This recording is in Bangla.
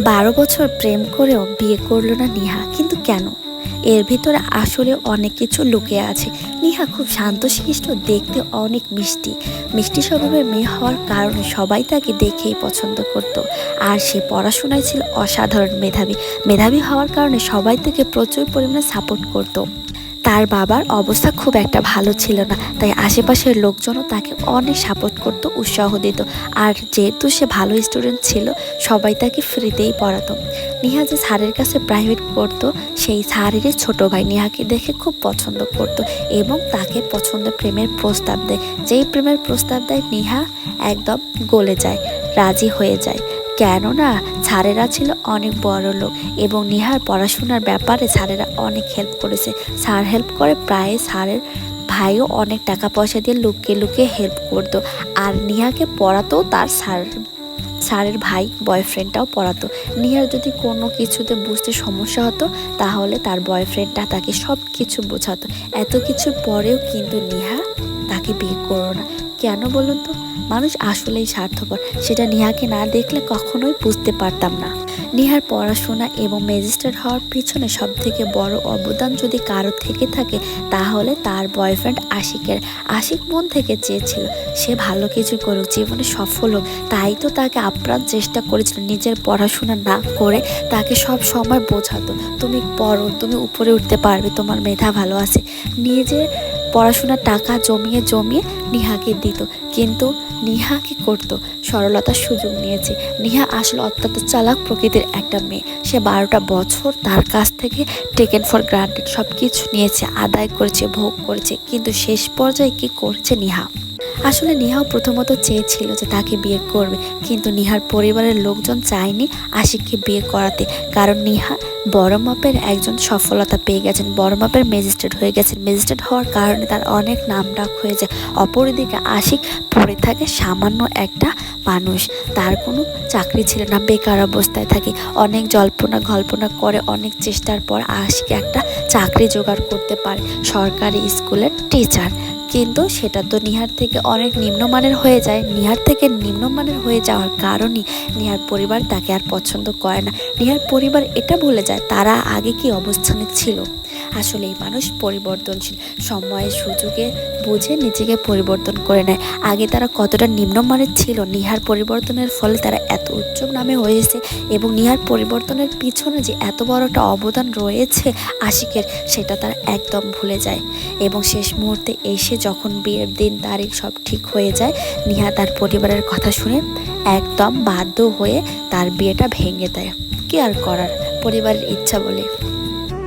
বারো বছর প্রেম করেও বিয়ে করল না নিহা, কিন্তু কেন? এর ভিতরে আসলে অনেক কিছু লুকিয়ে আছে। নিহা খুব শান্তশিষ্ট, দেখতে অনেক মিষ্টি। মিষ্টি স্বভাবের মেয়ে হওয়ার কারণে সবাই তাকে দেখেই পছন্দ করত। আর সে পড়াশোনায় ছিল অসাধারণ মেধাবী। মেধাবী হওয়ার কারণে সবাই তাকে প্রচুর পরিমাণে সাপোর্ট করতো। তার বাবার অবস্থা খুব একটা ভালো ছিল না। তাই আশেপাশের লোকজনও তাকে অনেক সাপোর্ট করতো, উৎসাহ দিত। আর যেহেতু সে ভালো স্টুডেন্ট ছিল, সবাই তাকে ফ্রিতেই পড়াতো। নিহা যে স্যারের কাছে প্রাইভেট করতো সেই স্যারেরই ছোট ভাই নিহাকে দেখে খুব পছন্দ করত এবং তাকে পছন্দ প্রেমের প্রস্তাব দেয়। যেই প্রেমের প্রস্তাব দেয়, নিহা একদম গলে যায়, রাজি হয়ে যায়। কেননা স্যারেরা ছিল অনেক বড় লোক এবং নিহার পড়াশোনার ব্যাপারে স্যারেরা অনেক হেল্প করেছে। স্যার হেল্প করে প্রায় স্যারের ভাইও অনেক টাকা পয়সা দিয়ে লুকিয়ে লুকিয়ে হেল্প করতো আর নিহাকে পড়াতো তার স্যার, স্যারের ভাই বয়ফ্রেন্ডটাও পড়াতো। নিহার যদি কোনো কিছুতে বুঝতে সমস্যা হতো তাহলে তার বয়ফ্রেন্ডটা তাকে সব কিছু বোঝাতো। এত কিছুর পরেও কিন্তু নিহা তাকে বিয়ে করো না। কেন বলুন তো? মানুষ আসলেই স্বার্থপর। সেটা নিহাকে না দেখলে কখনোই বুঝতে পারতাম না। নিহার পড়াশোনা এবং ম্যাজিস্ট্রেট হওয়ার পিছনে সব থেকে বড় অবদান যদি কারও থেকে থাকে, তাহলে তার বয়ফ্রেন্ড আশিকের। আশিক মন থেকে চেয়েছিল, সে ভালো কিছু করুক, জীবনে সফল হোক। তাই তো তাকে আপ্রাণ চেষ্টা করেছিল, নিজের পড়াশোনা না করে তাকে সব সময় বোঝাতো। তুমি পড়ো, তুমি উপরে উঠতে পারবে, তোমার মেধা ভালো আছে। নিজের পড়াশোনার টাকা জমিয়ে জমিয়ে নিহাকে দিত। কিন্তু নিহা কি করতো? সরলতার সুযোগ নিয়েছে। নিহা আসলে অত্যন্ত চালাক প্রকৃতির একটা মেয়ে। সে বারোটা বছর তার কাছ থেকে টেকেন ফর গ্রান্টেড সব কিছু নিয়েছে, আদায় করেছে, ভোগ করেছে। কিন্তু শেষ পর্যায়ে কি করছে নিহা? আসলে নিহাও প্রথমত চেয়েছিল যে তাকে বিয়ে করবে। কিন্তু নিহার পরিবারের লোকজন চায়নি আশিককে বিয়ে করাতে। কারণ নিহা বড় মাপের একজন সফলতা পেয়ে গেছেন বড় মাপের ম্যাজিস্ট্রেট হয়ে গেছেন। ম্যাজিস্ট্রেট হওয়ার কারণে তার অনেক নাম ডাক হয়ে যায় অপরদিকে আশিক পড়ে থাকে সামান্য একটা মানুষ। তার কোনো চাকরি ছিল না, বেকার অবস্থায় থাকে। অনেক জল্পনা গল্পনা করে, অনেক চেষ্টার পর আশিক একটা চাকরি জোগাড় করতে পারে, সরকারি স্কুলের টিচার। কিন্তু সেটা তো নিহার থেকে অনেক নিম্নমানের হয়ে যায়। নিহার থেকে নিম্নমানের হয়ে যাওয়ার কারণেই নিহার পরিবার তাকে আর পছন্দ করে না। নিহার পরিবার এটা বলে যায় তারা আগে কি অবস্থানে ছিল? আসলে এই মানুষ পরিবর্তনশীল। সময়ের সুযোগে বুঝে নিজেকে পরিবর্তন করে নেয়। আগে তারা কতটা নিম্নমানের ছিল, নিহার পরিবর্তনের ফলে তারা এত উচ্চ নামে হয়েছে এবং নিহার পরিবর্তনের পিছনে যে এত বড় একটা অবদান রয়েছে আশিকের, সেটা তারা একদম ভুলে যায়। এবং শেষ মুহূর্তে এসে যখন বিয়ের দিন, তারিখ সব ঠিক হয়ে যায়, নিহা তার পরিবারের কথা শুনে একদম বাধ্য হয়ে তার বিয়েটা ভেঙে দেয়। কি আর করার? পরিবারের ইচ্ছা বলে।